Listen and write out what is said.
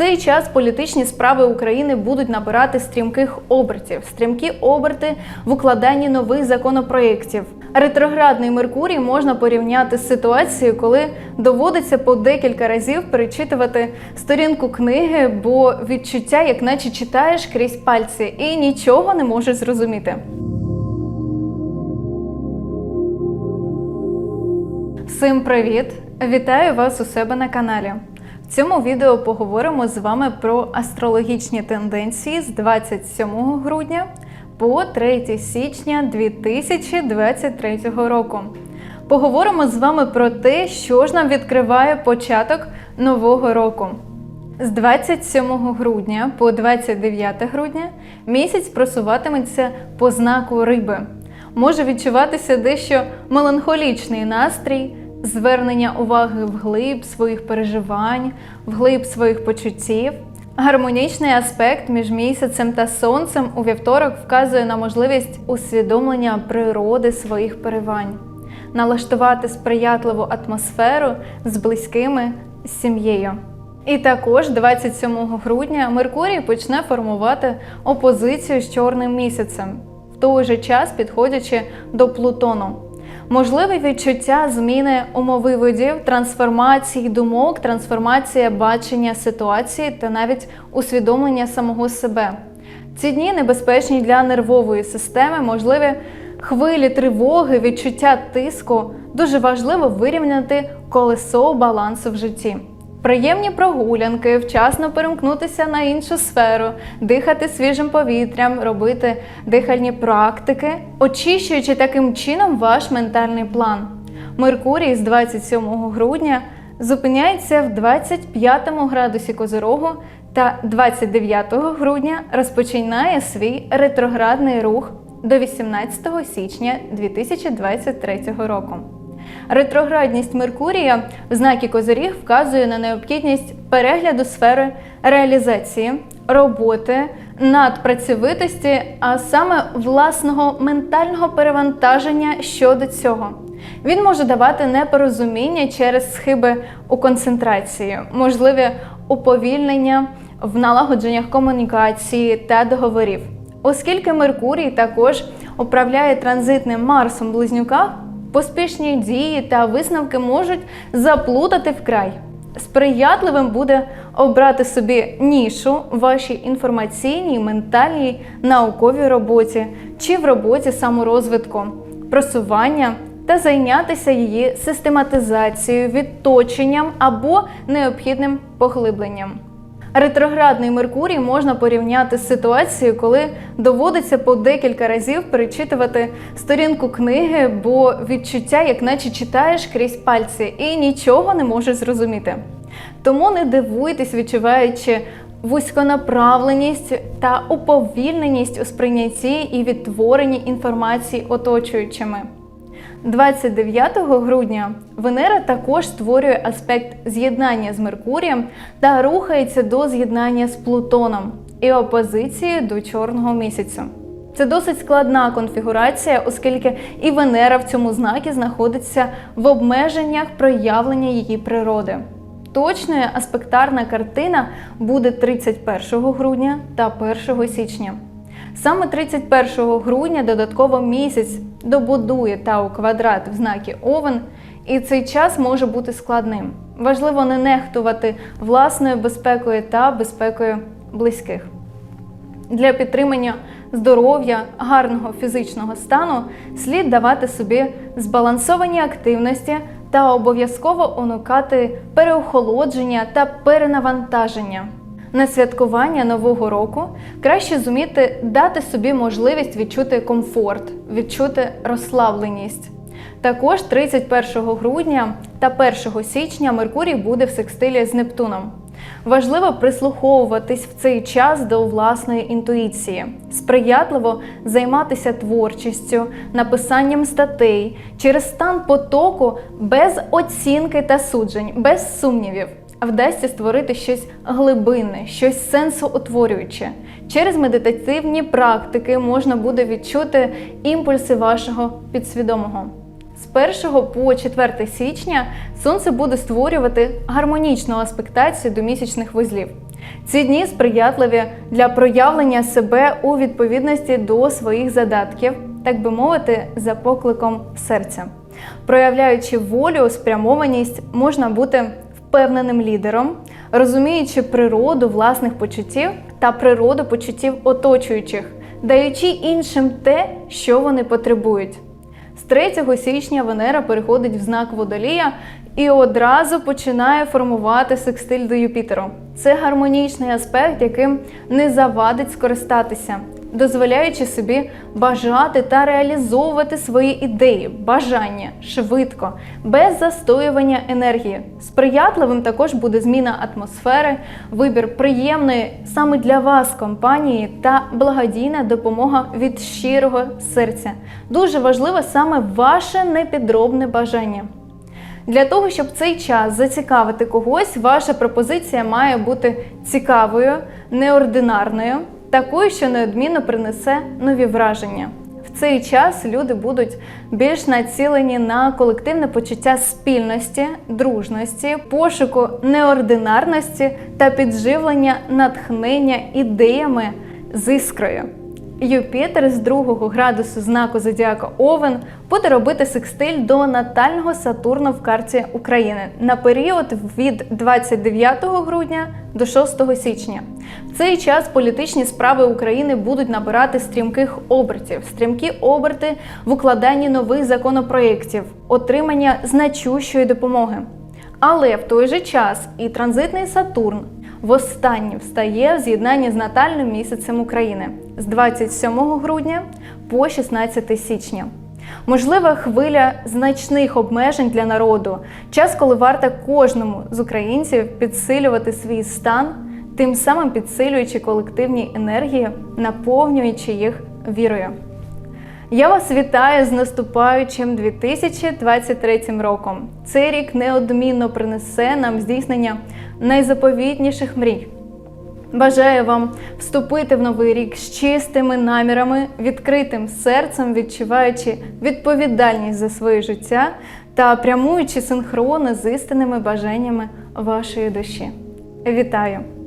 цей час політичні справи України будуть набирати стрімких обертів, стрімкі оберти в укладанні нових законопроєктів. Ретроградний Меркурій можна порівняти з ситуацією, коли доводиться по декілька разів перечитувати сторінку книги, бо відчуття, як наче читаєш крізь пальці, і нічого не можеш зрозуміти. Всім привіт! Вітаю вас у себе на каналі. Цьому відео поговоримо з вами про астрологічні тенденції з 27 грудня по 3 січня 2023 року. Поговоримо з вами про те, що ж нам відкриває початок нового року. З 27 грудня по 29 грудня місяць просуватиметься по знаку риби. Може відчуватися дещо меланхолічний настрій, звернення уваги вглиб своїх переживань, вглиб своїх почуттів. Гармонічний аспект між місяцем та сонцем у вівторок вказує на можливість усвідомлення природи своїх перевань, налаштувати сприятливу атмосферу з близькими з сім'єю. І також 27 грудня Меркурій почне формувати опозицію з чорним місяцем, в той же час підходячи до Плутону. Можливе відчуття зміни умовиводів, трансформації думок, трансформація бачення ситуації та навіть усвідомлення самого себе. Ці дні небезпечні для нервової системи, можливі хвилі тривоги, відчуття тиску. Дуже важливо вирівняти колесо балансу в житті. Приємні прогулянки, вчасно перемкнутися на іншу сферу, дихати свіжим повітрям, робити дихальні практики, очищуючи таким чином ваш ментальний план. Меркурій з 27 грудня зупиняється в 25 градусі Козирогу та 29 грудня розпочинає свій ретроградний рух до 18 січня 2023 року. Ретроградність Меркурія в знакі Козиріг вказує на необхідність перегляду сфери реалізації, роботи, надпрацьовитості, а саме власного ментального перевантаження щодо цього. Він може давати непорозуміння через схиби у концентрації, можливі уповільнення в налагодженнях комунікації та договорів. Оскільки Меркурій також управляє транзитним Марсом в близнюках, поспішні дії та висновки можуть заплутати вкрай. Сприятливим буде обрати собі нішу в вашій інформаційній, ментальній, науковій роботі чи в роботі саморозвитку, просування та зайнятися її систематизацією, відточенням або необхідним поглибленням. Ретроградний Меркурій можна порівняти з ситуацією, коли доводиться по декілька разів перечитувати сторінку книги, бо відчуття, як наче читаєш крізь пальці, і нічого не можеш зрозуміти. Тому не дивуйтесь, відчуваючи вузьконаправленість та уповільненість у сприйнятті і відтворенні інформації оточуючими. 29 грудня Венера також створює аспект з'єднання з Меркурієм та рухається до з'єднання з Плутоном і опозиції до чорного місяця. Це досить складна конфігурація, оскільки і Венера в цьому знакі знаходиться в обмеженнях проявлення її природи. Точною аспектарна картина буде 31 грудня та 1 січня. Саме 31 грудня додатково місяць добудує Тау квадрат в знакі Овен, і цей час може бути складним. Важливо не нехтувати власною безпекою та безпекою близьких. Для підтримання здоров'я, гарного фізичного стану слід давати собі збалансовані активності та обов'язково уникати переохолодження та перенавантаження. На святкування Нового року краще зуміти дати собі можливість відчути комфорт, відчути розслабленість. Також 31 грудня та 1 січня Меркурій буде в секстилі з Нептуном. Важливо прислуховуватись в цей час до власної інтуїції, сприятливо займатися творчістю, написанням статей через стан потоку без оцінки та суджень, без сумнівів. Вдасться створити щось глибинне, щось сенсоутворююче. Через медитативні практики можна буде відчути імпульси вашого підсвідомого. З 1 по 4 січня сонце буде створювати гармонічну аспектацію до місячних вузлів. Ці дні сприятливі для проявлення себе у відповідності до своїх задатків, так би мовити, за покликом серця. Проявляючи волю, спрямованість, можна бути впевненим лідером, розуміючи природу власних почуттів та природу почуттів оточуючих, даючи іншим те, що вони потребують. З 3 січня Венера переходить в знак Водолія і одразу починає формувати секстиль до Юпітеру. Це гармонічний аспект, яким не завадить скористатися, дозволяючи собі бажати та реалізовувати свої ідеї, бажання швидко, без застоювання енергії. Сприятливим також буде зміна атмосфери, вибір приємної саме для вас компанії та благодійна допомога від щирого серця. Дуже важливе саме ваше непідробне бажання. Для того, щоб цей час зацікавити когось, ваша пропозиція має бути цікавою, неординарною, такою, що неодмінно принесе нові враження. В цей час люди будуть більш націлені на колективне почуття спільності, дружності, пошуку неординарності та підживлення натхнення ідеями з іскрою. Юпітер з другого градусу знаку зодіака Овен буде робити секстиль до натального Сатурна в карті України на період від 29 грудня до 6 січня. В цей час політичні справи України будуть набирати стрімких обертів, стрімкі оберти в укладанні нових законопроєктів, отримання значущої допомоги. Але в той же час і транзитний Сатурн востаннє встає в з'єднанні з натальним місяцем України з 27 грудня по 16 січня. Можлива хвиля значних обмежень для народу, час, коли варто кожному з українців підсилювати свій стан, тим самим підсилюючи колективні енергії, наповнюючи їх вірою. Я вас вітаю з наступаючим 2023 роком. Цей рік неодмінно принесе нам здійснення найзаповітніших мрій. Бажаю вам вступити в новий рік з чистими намірами, відкритим серцем, відчуваючи відповідальність за своє життя та прямуючи синхронно з істинними бажаннями вашої душі. Вітаю!